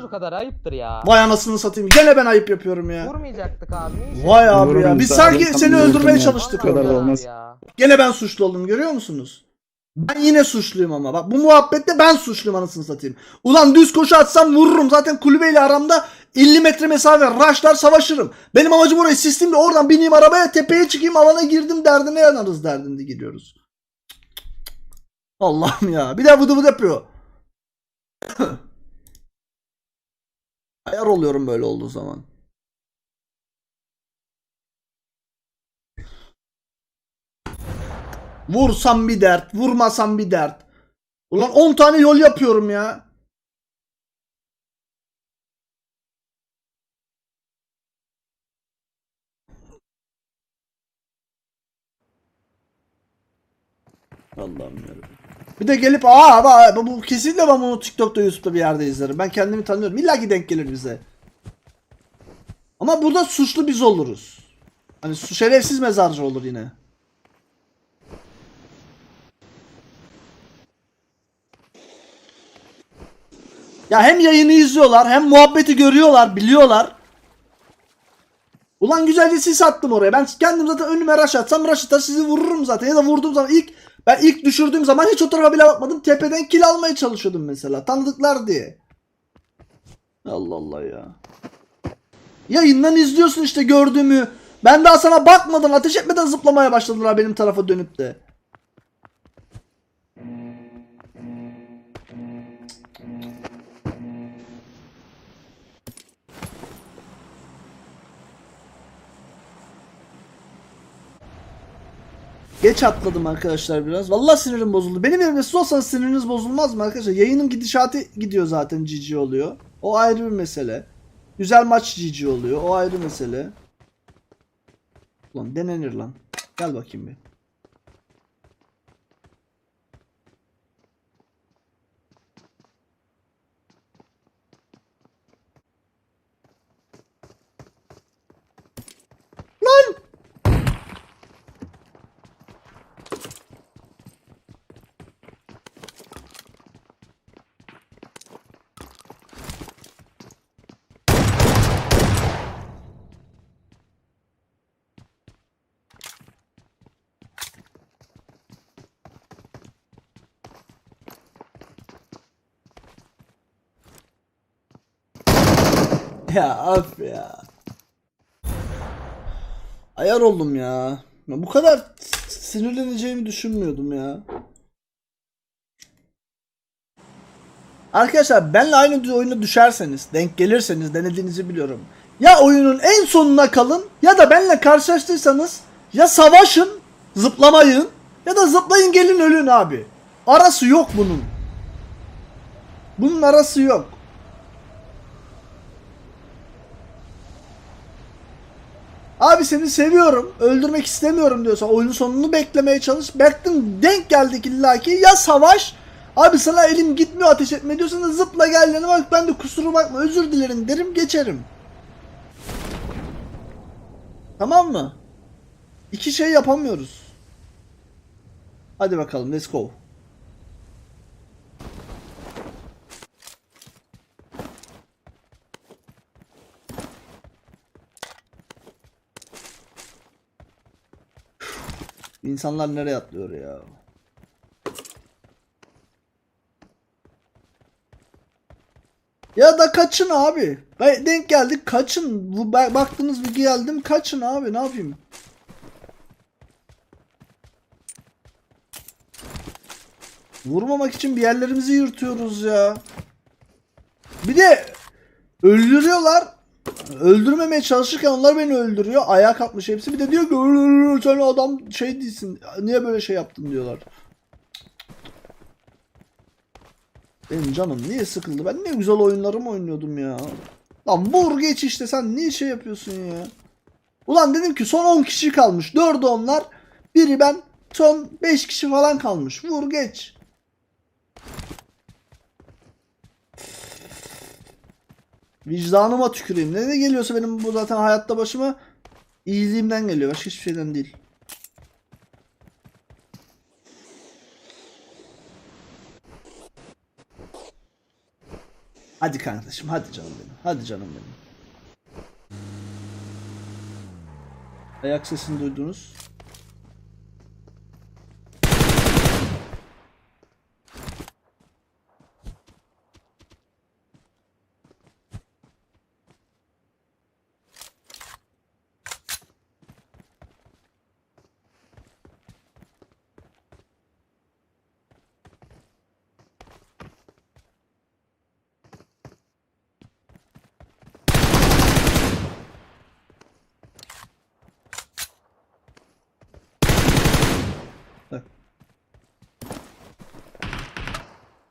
vurmuşuz o kadar ayıptır ya. Vay anasını satayım. Gene ben ayıp yapıyorum ya. Vurmayacaktık abi. Vay abi Vurmayın ya. Biz sanki seni öldürmeye ya. çalıştık. Kadar da olmaz. Ya. Gene ben suçlu oldum görüyor musunuz? Ben yine suçluyum ama. Bak bu muhabbette ben suçluyum anasını satayım. Ulan düz koşu atsam vururum. Zaten kulübeyle aramda 50 metre mesafe. Raşlar savaşırım. Benim amacım orayı sistemle oradan bineyim arabaya tepeye çıkayım alana girdim derdine yanarız derdinde gidiyoruz. Allah'ım ya. Bir de vıdı vıdı yapıyor. Ayar oluyorum böyle olduğu zaman. Vursam bir dert, vurmasam bir dert. Ulan 10 tane yol yapıyorum ya. Allah'ım yarabbim. Bir de gelip aa bu bu kesinlikle ben bunu TikTok'ta YouTube'da bir yerde izlerim. Ben kendimi tanıyorum. İlla ki denk gelir bize. Ama burada suçlu biz oluruz. Hani su- şerefsiz mezarcı olur yine. Ya hem yayını izliyorlar hem muhabbeti görüyorlar, biliyorlar. Ulan güzelce sis attım oraya. Ben kendim zaten önüme rush atsam rush atar sizi vururum zaten. Ya da vurduğum zaman ilk ben ilk düşürdüğüm zaman hiç o tarafa bile bakmadım. Tepeden kill almaya çalışıyordum mesela. Tanıdıklar diye. Allah Allah ya. Yayından izliyorsun işte gördüğümü. Ben daha sana bakmadan ateş etmeden zıplamaya başladılar benim tarafa dönüp de. Geç atladım arkadaşlar biraz. Vallahi sinirim bozuldu. Benim yerimde siz olsanız siniriniz bozulmaz mı arkadaşlar? Yayının gidişatı gidiyor zaten GG oluyor. O ayrı bir mesele. Güzel maç GG oluyor. O ayrı mesele. Ulan denenir lan. Gel bakayım bir. Ya af ya. Ayar oldum ya. Bu kadar sinirleneceğimi düşünmüyordum ya. Arkadaşlar benle aynı oyuna düşerseniz, denk gelirseniz denediğinizi biliyorum. Ya oyunun en sonuna kalın ya da benle karşılaştıysanız ya savaşın, zıplamayın ya da zıplayın gelin ölün abi. Arası yok bunun. Bunun arası yok. Abi seni seviyorum. Öldürmek istemiyorum diyorsan oyunun sonunu beklemeye çalış. Baktın denk geldik illaki ya savaş. Abi sana elim gitmiyor ateş etme diyorsan da zıpla gel yanıma bak ben de kusura bakma özür dilerim derim geçerim. Tamam mı? İki şey yapamıyoruz. Hadi bakalım let's go. İnsanlar nereye atlıyor ya? Ya da kaçın abi. Ben denk geldik kaçın. Bu ba- baktınız bir geldim kaçın abi ne yapayım? Vurmamak için bir yerlerimizi yırtıyoruz ya. Bir de öldürüyorlar. Öldürmemeye çalışırken onlar beni öldürüyor. Ayağa kalkmış hepsi. Bir de diyor ki "Öl, sen adam şey değilsin. Niye böyle şey yaptın diyorlar. Benim canım niye sıkıldı? Ben ne güzel oyunlarım oynuyordum ya. Lan vur geç işte sen niye şey yapıyorsun ya? Ulan dedim ki son 10 kişi kalmış. 4'ü onlar. Biri ben. Son 5 kişi falan kalmış. Vur geç. Vicdanıma tüküreyim. Ne de geliyorsa benim bu zaten hayatta başıma iyiliğimden geliyor. Başka hiçbir şeyden değil. Hadi kardeşim hadi canım benim. Hadi canım benim. Ayak sesini duydunuz.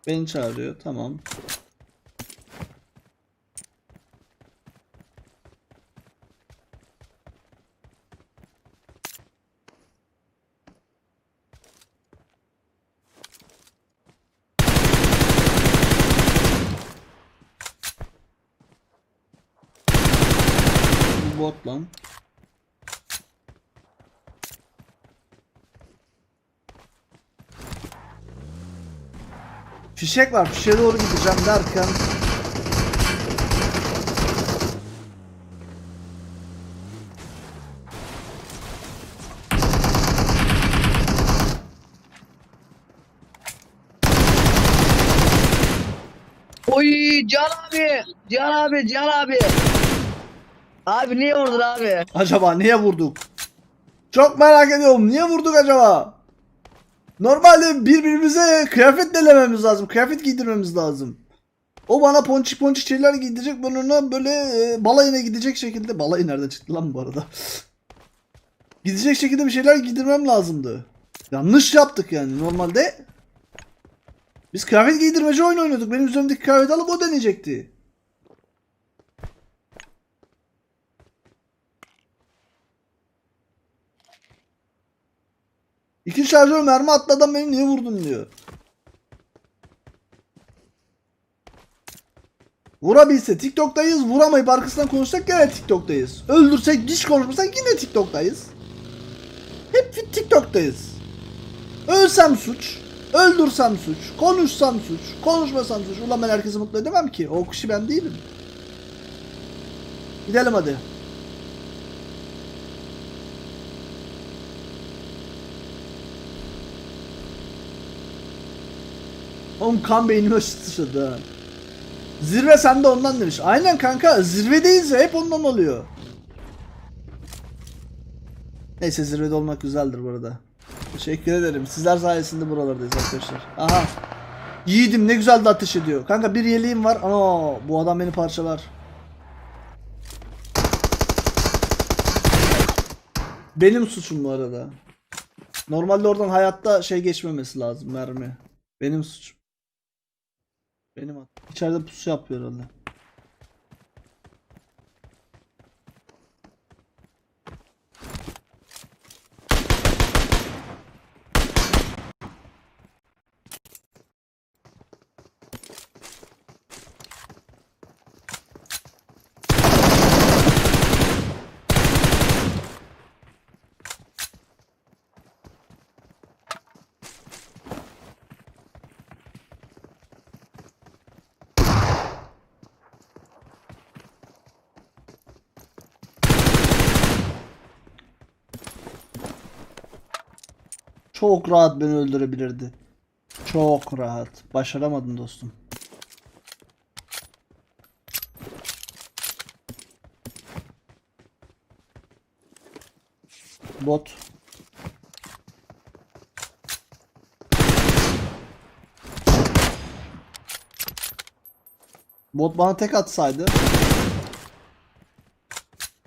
Beni çağırıyor. Tamam. Bu bot lan. Fişek var. Fişeğe doğru gideceğim derken Oy Can abi. Can abi Can abi. Abi niye vurdun abi? acaba niye vurduk? Çok merak ediyorum. Niye vurduk acaba? Normalde birbirimize kıyafet delememiz lazım. Kıyafet giydirmemiz lazım. O bana ponçik ponçik şeyler giydirecek. Ben ona böyle e, balayına gidecek şekilde. Balayı nereden çıktı lan bu arada? gidecek şekilde bir şeyler giydirmem lazımdı. Yanlış yaptık yani. Normalde biz kıyafet giydirmeci oyun oynuyorduk. Benim üzerimdeki kıyafeti alıp o deneyecekti. İki şarjör mermi attı adam beni niye vurdun diyor. Vurabilse TikTok'tayız. Vuramayıp arkasından konuşsak gene TikTok'tayız. Öldürsek hiç konuşmasak yine TikTok'tayız. Hep TikTok'tayız. Ölsem suç. Öldürsem suç. Konuşsam suç. Konuşmasam suç. Ulan ben herkesi mutlu edemem ki. O kişi ben değilim. Gidelim hadi. Oğlum kan beynime sıçradı ha. Zirve sende ondan demiş. Aynen kanka zirvedeyiz ya hep ondan oluyor. Neyse zirvede olmak güzeldir bu arada. Teşekkür ederim. Sizler sayesinde buralardayız arkadaşlar. Aha. Yiğidim ne güzel de ateş ediyor. Kanka bir yeleğim var. Aa bu adam beni parçalar. Benim suçum bu arada. Normalde oradan hayatta şey geçmemesi lazım mermi. Benim suçum. Benim hat. İçeride pusu yapıyor herhalde. Çok rahat beni öldürebilirdi. Çok rahat. Başaramadım dostum. Bot. Bot bana tek atsaydı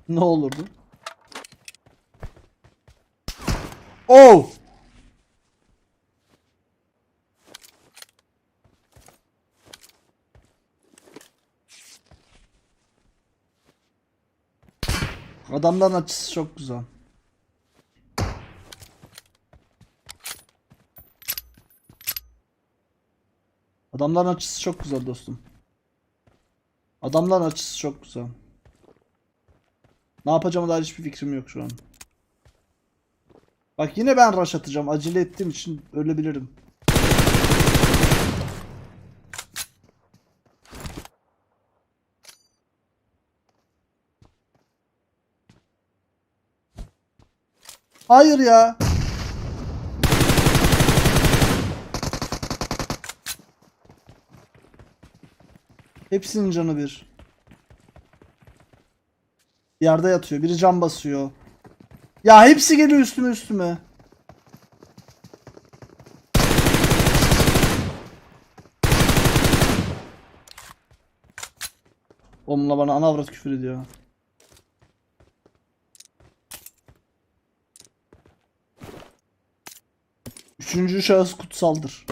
ne olurdu? Oh! Adamların açısı çok güzel. Adamların açısı çok güzel dostum. Adamların açısı çok güzel. Ne yapacağıma dair hiçbir fikrim yok şu an. Bak yine ben rush atacağım. Acele ettiğim için ölebilirim. Hayır ya. Hepsinin canı bir. Yerde yatıyor. Biri cam basıyor. Ya hepsi geliyor üstüme üstüme. Onunla bana ana avrat küfür ediyor. Üçüncü şahıs kutsaldır.